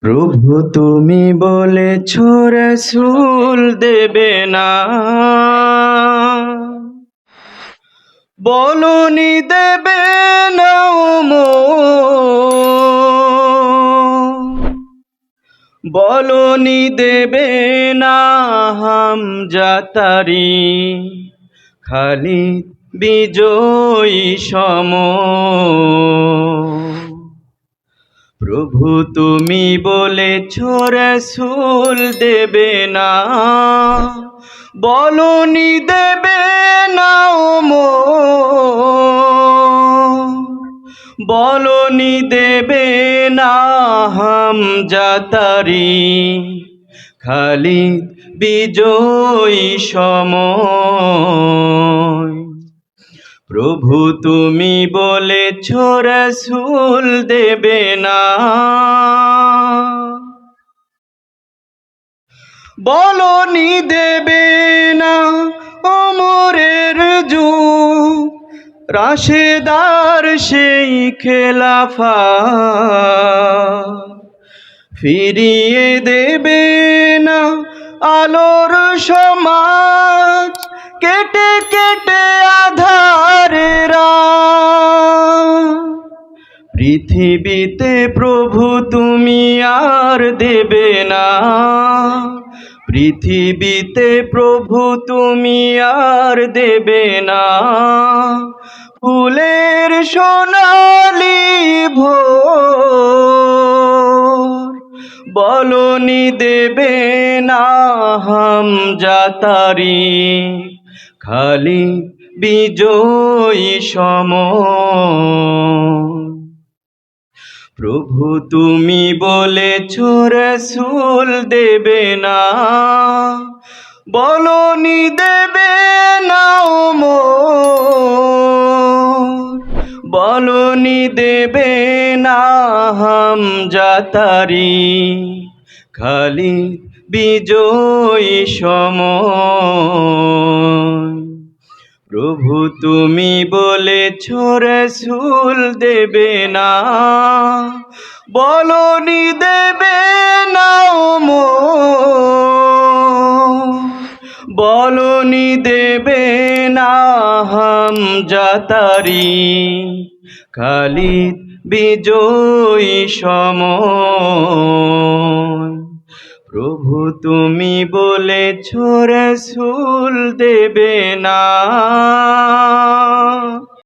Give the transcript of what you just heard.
প্রভু তুমি বলে বলেছ, রসুল দেবে না। বলনি দেবে না বলনি দেবে না হাম যাতারি। খালি বিজয়ী সম। প্রভু তুমি বলেছ, রসুল দেবে না। বলনি দেবে না বলনি দেবে না, হাম যাতারি খালি বিজয়ী সময়। প্রভু তুমি বলেছ, রসুল দেবে না। বলনি দেবে না, অমরের যুগ। রাশেদার সেই খেলাফা। ফিরিয়ে দেবে না আলোর সমাজ। কেটে কেটে পৃথিবীতে প্রভু তুমি আর দেবে না। পৃথিবীতে প্রভু তুমি আর দেবে না। ফুলের সোনালি ভোর, বলনি দেবে না হাম যাতারি। খালি বিজয়ী সম প্রভু তুমি বলেছ, রসুল দেবে না। বলনি দেবে না বলনি দেবে না হাম যাতারি খালি বিজয়ী সম প্রভু তুমি বলেছ, রসুল দেবে না। বলনি দেবে না বলনি দেবে না, হাম যাতারি খালি বিজয়ী সম প্রভু তুমি বলে বলেছ সুল দেবে না।